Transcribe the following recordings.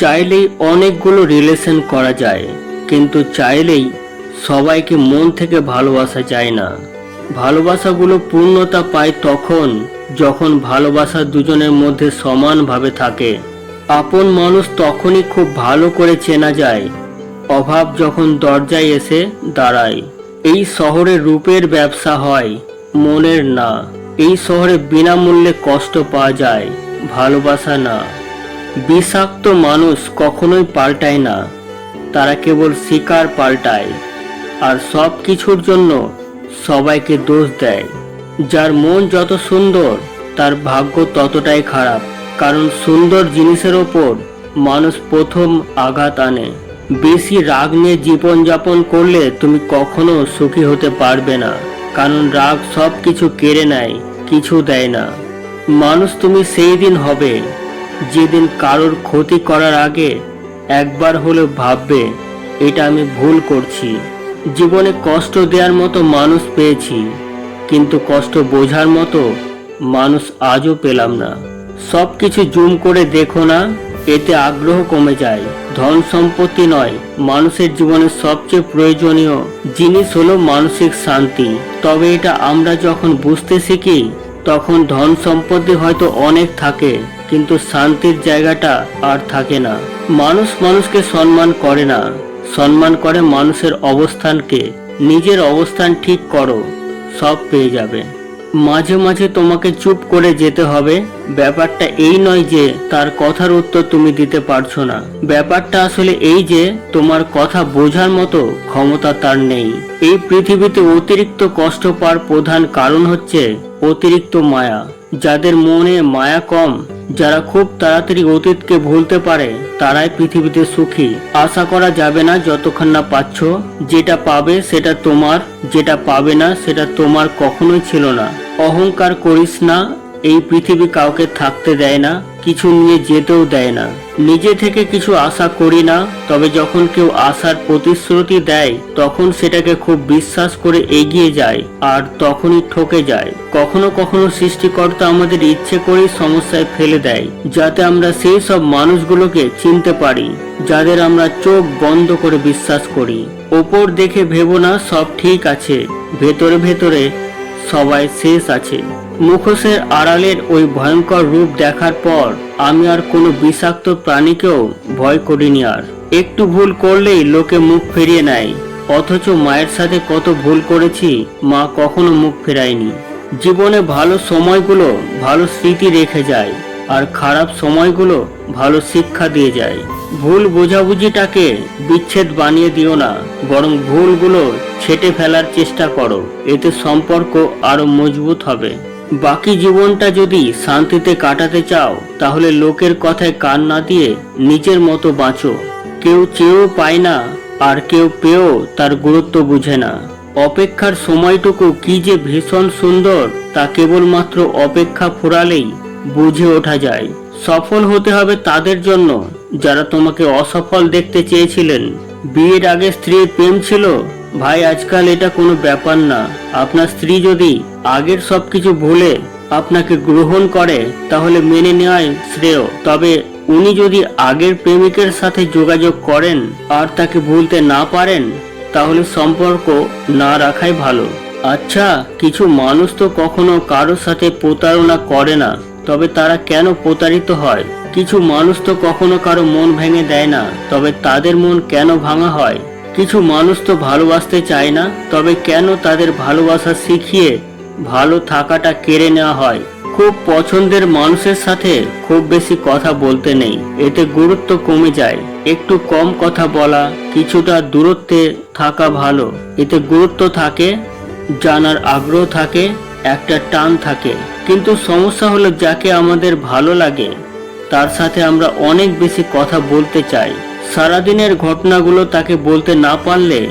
চাইলেই অনেকগুলো রিলেশন করা যায়, কিন্তু চাইলেই সবাইকে মন থেকে ভালোবাসা যায় না। ভালোবাসাগুলো পূর্ণতা পায় তখন, যখন ভালোবাসা দুজনের মধ্যে সমানভাবে থাকে। আপন মানুষ তখনই খুব ভালো করে চেনা যায়। অভাব যখন দরজায় এসে দাঁড়ায়, এই শহরে রূপের ব্যবসা হয়, মনের না। এই শহরে বিনামূল্যে কষ্ট পাওয়া যায়, ভালোবাসা না। বিষাক্ত মানুষ কখনোই পাল্টায় না। তারা কেবল শিকার পাল্টায় আর সব কিছুর জন্য সবাইকে দোষ দেয়। যার মন যত সুন্দর, তার ভাগ্য ততটাই খারাপ। কারণ সুন্দর জিনিসের ওপর মানুষ প্রথম আঘাত আনে। বেশি রাগ নিয়ে জীবনযাপন করলে তুমি কখনো সুখী হতে পারবে না। কারণ রাগ সব কিছু কেড়ে নেয়, কিছু দেয় না। মানুষ তুমি সেই দিন হবে যেদিন কারোর ক্ষতি করার আগে একবার হলেও ভাববে, এটা আমি ভুল করছি। জীবনে কষ্ট দেওয়ার মতো মানুষ পেয়েছি, কিন্তু কষ্ট বোঝার মতো মানুষ আজও পেলাম না। সব কিছু জুম করে দেখো না, এতে আগ্রহ কমে যায়। ধন সম্পত্তি নয়, মানুষের জীবনে সবচেয়ে প্রয়োজনীয় জিনিস হলো মানসিক শান্তি। তবে এটা আমরা যখন বুঝতে শিখি, তখন ধন সম্পত্তি হয়তো অনেক থাকে। কিন্তু শান্তির জায়গাটা আর থাকে না। মানুষ মানুষকে সম্মান করে না। সম্মান করে মানুষের অবস্থানকে। নিজের অবস্থান ঠিক করো, সব পেয়ে যাবে। মাঝে মাঝে তোমাকে চুপ করে যেতে হবে। ব্যাপারটা এই নয় যে তার কথার উত্তর তুমি দিতে পারছ না। ব্যাপারটা আসলে এই যে তোমার কথা বোঝার মতো ক্ষমতা তার নেই। এই পৃথিবীতে অতিরিক্ত কষ্ট পাওয়ার প্রধান কারণ হচ্ছে অতিরিক্ত মায়া। যাদের মনে মায়া কম যারা খুব তাড়াতাড়ি অতীতকে ভুলতে পারে, তারাই পৃথিবীতে সুখী। আশা করা যাবে না যতক্ষণ না পাচ্ছ, যেটা পাবে সেটা তোমার, যেটা পাবে না সেটা তোমার কখনোই ছিল না। অহংকার করিস না, এই পৃথিবী কাউকে থাকতে দেয় না, কিছু নিয়ে যেতেও দেয় না। নিজে থেকে কিছু আশা করি না, তবে যখন কেউ আশার প্রতিশ্রুতি দেয়, তখন সেটাকে খুব বিশ্বাস করে এগিয়ে যায়, আর তখনই ঠকে যায়। কখনো কখনো সৃষ্টিকর্তা আমাদের ইচ্ছে করেই সমস্যায় ফেলে দেয়, যাতে আমরা সেই সব মানুষগুলোকে চিনতে পারি, যাদের আমরা চোখ বন্ধ করে বিশ্বাস করি। ওপর দেখে ভেবো না, সব ঠিক আছে। ভেতরে ভেতরে সবাই শেষ আছে। মুখোশের আড়ালের ওই ভয়ঙ্কর রূপ দেখার পর আমি আর কোনো বিষাক্ত প্রাণীকেও ভয় করিনি আর। একটু ভুল করলেই লোকে মুখ ফিরিয়ে নেয়। অথচ মায়ের সাথে কত ভুল করেছি, মা কখনো মুখ ফেরায়নি। জীবনে ভালো সময়গুলো ভালো স্মৃতি রেখে যায় আর খারাপ সময়গুলো ভালো শিক্ষা দিয়ে যায়। ভুল বোঝাবুঝিটাকে বিচ্ছেদ বানিয়ে দিও না, বরং ভুলগুলো ছেটে ফেলার চেষ্টা করো, এতে সম্পর্ক আরও মজবুত হবে। বাকি জীবনটা যদি শান্তিতে কাটাতে চাও, তাহলে লোকের কথায় কান না দিয়ে নিজের মতো বাঁচো। কেউ চেয়েও পায় না, আর কেউ পেয়েও তার গুরুত্ব বুঝে না। অপেক্ষার সময়টুকু কি যে ভীষণ সুন্দর, তা কেবলমাত্র অপেক্ষা ফুরালেই বুঝে ওঠা যায়। সফল হতে হবে তাদের জন্য যারা তোমাকে অসফল দেখতে চেয়েছিলেন, বিয়ের আগে স্ত্রীর প্রেম ছিল? ভাই, আজকাল এটা কোনো ব্যাপার না। আপনার স্ত্রী যদি আগের সব কিছু ভুলে আপনাকে গ্রহণ করে, তাহলে মেনে নেওয়াই শ্রেয়। তবে উনি যদি আগের প্রেমিকের সাথে যোগাযোগ করেন আর তাকে ভুলতে না পারেন, তাহলে সম্পর্ক না রাখাই ভালো। আচ্ছা কিছু মানুষ তো কখনো কারোর সাথে প্রতারণা করে না, তবে তারা কেন প্রতারিত হয়? কিছু মানুষ তো কখনো কারও মন ভেঙে দেয় না, তবে তাদের মন কেন ভাঙা হয়? কিছু মানুষ তো ভালোবাসতে চায় না, তবে কেন তাদের ভালোবাসা শিখিয়ে ভালো থাকাটা কেড়ে নেওয়া হয়? খুব পছন্দের মানুষের সাথে খুব বেশি কথা বলতে নেই, এতে গুরুত্ব কমে যায়। একটু কম কথা বলা, কিছুটা দূরত্বে থাকা ভালো, এতে গুরুত্ব থাকে, জানার আগ্রহ থাকে, একটা টান থাকে। কিন্তু সমস্যা হলো যাকে আমাদের ভালো লাগে। তার সাথে আমরা অনেক বেশি কথা বলতে চাই। সারাদিনের ঘটনাগুলো তাকে বলতে না পারলে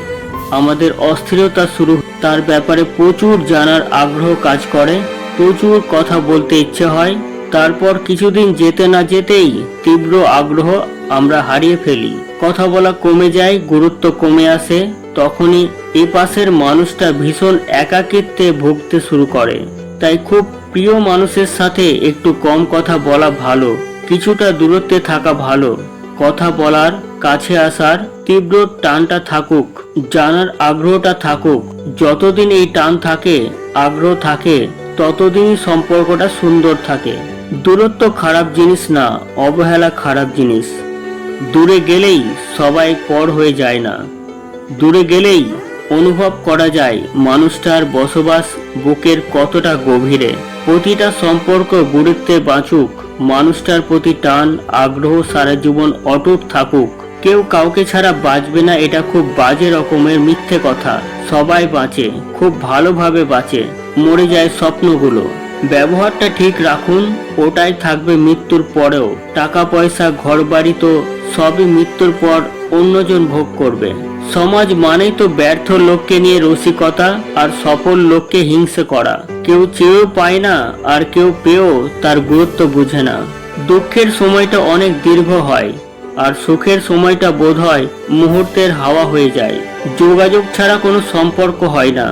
আমাদের অস্থিরতা শুরু তার ব্যাপারে প্রচুর জানার আগ্রহ কাজ করে, প্রচুর কথা বলতে ইচ্ছে হয়। তারপর কিছুদিন যেতে না যেতেই তীব্র আগ্রহ আমরা হারিয়ে ফেলি। কথা বলা কমে যায়, গুরুত্ব কমে আসে, তখনই এ পাশের মানুষটা ভীষণ একাকিত্বে ভুগতে শুরু করে। তাই খুব প্রিয় মানুষের সাথে একটু কম কথা বলা ভালো। কিছুটা দূরত্বে থাকা ভালো। কথা বলার, কাছে আসার তীব্র টানটা থাকুক, জানার আগ্রহটা থাকুক। যতদিন এই টান থাকে, আগ্রহ থাকে, ততদিনই সম্পর্কটা সুন্দর থাকে। দূরত্ব খারাপ জিনিস না, অবহেলা খারাপ জিনিস। দূরে গেলেই সবাই পর হয়ে যায় না। দূরে গেলেই অনুভব করা যায় মানুষটার বসবাস বুকের কতটা গভীরে। প্রতিটা সম্পর্ক গুরুত্বে বাঁচুক মানুষটার প্রতি টান, আগ্রহ সারা জীবন অটুট থাকুক। কেউ কাউকে ছাড়া বাঁচবে না, এটা খুব বাজে রকমের মিথ্যে কথা। সবাই বাঁচে, খুব ভালোভাবে বাঁচে। মরে যায় স্বপ্নগুলো। ব্যবহারটা ঠিক রাখুন, ওটাই থাকবে মৃত্যুর পরেও। টাকা পয়সা ঘরবাড়ি তো সবই মৃত্যুর পর অন্যজন ভোগ করবে। সমাজ মানেই তো ব্যর্থ লোককে নিয়ে রসিকতা আর সফল লোককে হিংসে করা। কেউ চেয়েও পায় না আর কেউ পেয়েও তার গুরুত্ব বুঝে না। দুঃখের সময়টা অনেক দীর্ঘ হয় আর সুখের সময়টা বোধ হয় মুহূর্তের হাওয়া হয়ে যায়। যোগাযোগ ছাড়া কোনো সম্পর্ক হয় না,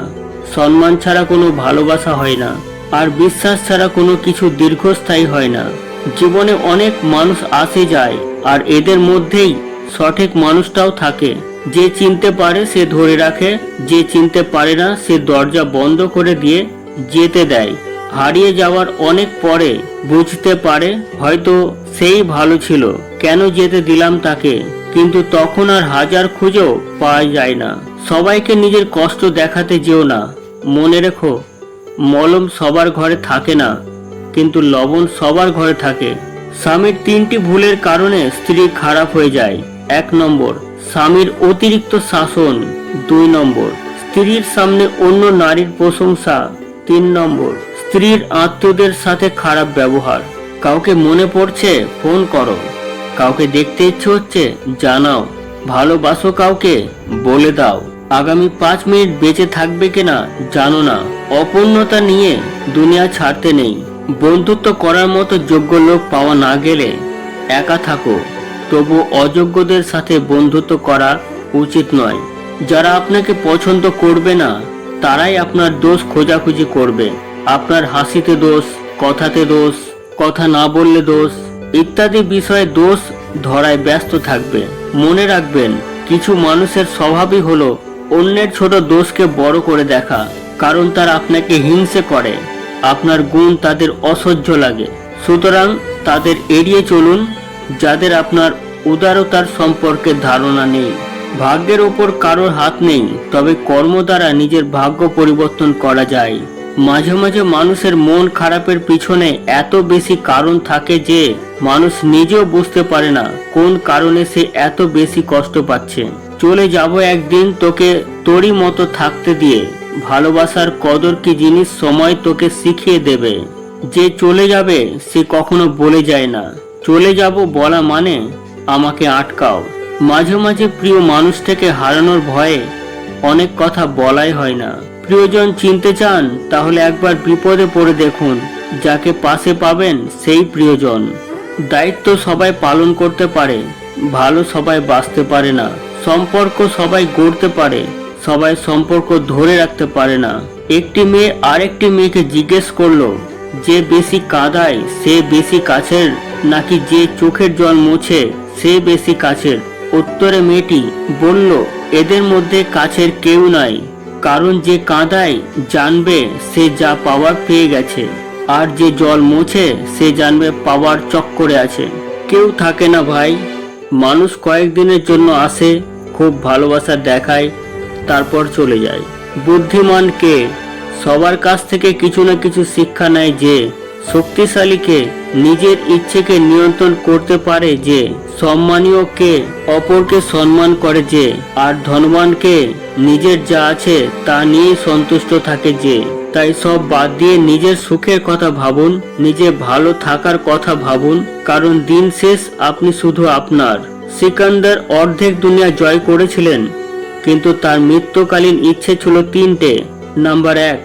সম্মান ছাড়া কোনো ভালোবাসা হয় না, আর বিশ্বাস ছাড়া কোনো কিছু দীর্ঘস্থায়ী হয় না। জীবনে অনেক মানুষ আসে যায় আর এদের মধ্যেই সঠিক মানুষটাও থাকে। যে চিনতে পারে সে ধরে রাখে, যে চিনতে পারে না সে দরজা বন্ধ করে দিয়ে যেতে দেয়। হারিয়ে যাওয়ার অনেক পরে বুঝতে পারে, হয়তো সেই ভালো ছিল, কেন যেতে দিলাম তাকে। কিন্তু তখন আর হাজার খুঁজেও পাওয়া যায় না। সবাইকে নিজের কষ্ট দেখাতে যেও না। মনে রেখো, মলম সবার ঘরে থাকে না, কিন্তু লবণ সবার ঘরে থাকে। স্বামীর তিনটি ভুলের কারণে স্ত্রী খারাপ হয়ে যায়। এক নম্বর স্বামীর অতিরিক্ত শাসন দুই নম্বর। স্ত্রীর সামনে অন্য নারীর প্রশংসা তিন নম্বর। স্ত্রীর আত্মীয়দের সাথে খারাপ ব্যবহার। কাউকে মনে পড়ছে, ফোন করো। কাউকে দেখতে ইচ্ছে হচ্ছে, জানাও। ভালোবাসো কাউকে, বলে দাও। আগামী পাঁচ মিনিট বেঁচে থাকবে কিনা, জানো না। অপূর্ণতা নিয়ে দুনিয়া ছাড়তে নেই। বন্ধুত্ব করার মতো যোগ্য লোক পাওয়া না গেলে একা থাকো। তবু অযোগ্যদের সাথে বন্ধুত্ব করা উচিত নয়। যারা আপনাকে পছন্দ করবে না, তারাই আপনার দোষ খোঁজাখুঁজি করবে। আপনার হাসিতে দোষ, কথাতে দোষ, কথা না বললে দোষ, ইত্যাদি বিষয়ে দোষ ধরায় ব্যস্ত থাকবে। মনে রাখবেন, কিছু মানুষের স্বভাবই হলো অন্যের ছোট দোষকে বড় করে দেখা, কারণ তারা আপনাকে হিংসে করে। আপনার গুণ তাদের অসহ্য লাগে। সুতরাং তাদের এড়িয়ে চলুন যাদের আপনার উদারতার সম্পর্কে ধারণা নেই। ভাগ্যের ওপর কারোর হাত নেই, তবে কর্ম দ্বারা নিজের ভাগ্য পরিবর্তন করা যায়। মাঝে মাঝে মানুষের মন খারাপের পিছনে এত বেশি কারণ থাকে যে মানুষ নিজেও বুঝতে পারে না কোন কারণে সে এত বেশি কষ্ট পাচ্ছে। চলে যাব একদিন তোকে তোরই মতো থাকতে দিয়ে। ভালোবাসার কদর কি জিনিস সময় তোকে শিখিয়ে দেবে। যে চলে যাবে, সে কখনো বলে যায় না। চলে যাব বলা মানে আমাকে আটকাও। মাঝে মাঝে প্রিয় মানুষটাকে হারানোর ভয়ে অনেক কথা বলাই হয় না। প্রিয়জন চিনতে চান, তাহলে একবার বিপদে পড়ে দেখুন, যাকে পাশে পাবেন সেই প্রিয়জন। দায়িত্ব সবাই পালন করতে পারে, ভালো সবাই বাঁচতে পারে না। সম্পর্ক সবাই গড়তে পারে, সবাই সম্পর্ক ধরে রাখতে পারে না। একটি মেয়ে আরেকটি মেয়েকে জিজ্ঞেস করল, যে বেশি কাঁদায়, সে বেশি কাছের? নাকি যে চোখের জল মুছে, সে বেশি কাছের। উত্তরে মেয়েটি বলল, এদের মধ্যে কাছের কেউ নাই। কারণ যে কাঁদায় জানবে সে যা পাওয়ার পেয়ে গেছে। আর যে জল মুছে, সে জানবে পাওয়ার চক্করে আছে। কেউ থাকে না ভাই। মানুষ কয়েকদিনের জন্য আসে, খুব ভালোবাসা দেখায়, তারপর চলে যায়। বুদ্ধিমান কে? সবার কাছ থেকে কিছু না কিছু শিক্ষা নেয় যে শক্তিশালীকে নিজের ইচ্ছেকে নিয়ন্ত্রণ করতে পারে যে, সম্মানীয় কে অপরকে সম্মান করে যে, আর ধনবানকে নিজের যা আছে তা নিয়ে সন্তুষ্ট থাকে যে। তাই সব বাদ দিয়ে নিজের সুখের কথা ভাবুন, নিজে ভালো থাকার কথা ভাবুন, কারণ দিন শেষ আপনি শুধু আপনার। সিকান্দার অর্ধেক দুনিয়া জয় করেছিলেন, কিন্তু তার মৃত্যুকালীন ইচ্ছে ছিল তিনটে। নাম্বার এক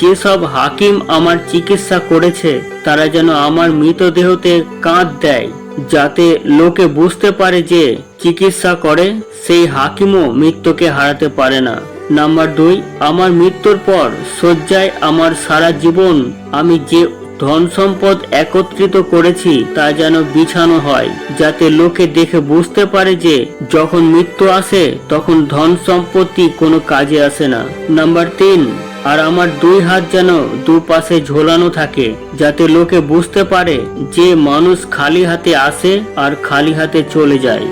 যেসব হাকিম আমার চিকিৎসা করেছে, তারা যেন আমার মৃতদেহতে কাঁধ দেয়, যাতে লোকে বুঝতে পারে যে চিকিৎসা করে, সেই হাকিমও মৃত্যুকে হারাতে পারে না। নাম্বার দুই, আমার মৃত্যুর পর শয্যায় আমার সারা জীবন আমি যে ধন সম্পদ একত্রিত করেছি, তা যেন বিছানো হয়, যাতে লোকে দেখে বুঝতে পারে যে যখন মৃত্যু আসে, তখন ধন সম্পত্তি কোনো কাজে আসে না। নাম্বার তিন আর আমার দুই হাত যেন দুপাশে ঝোলানো থাকে, যাতে লোকে বুঝতে পারে যে মানুষ খালি হাতে আসে আর খালি হাতে চলে যায়।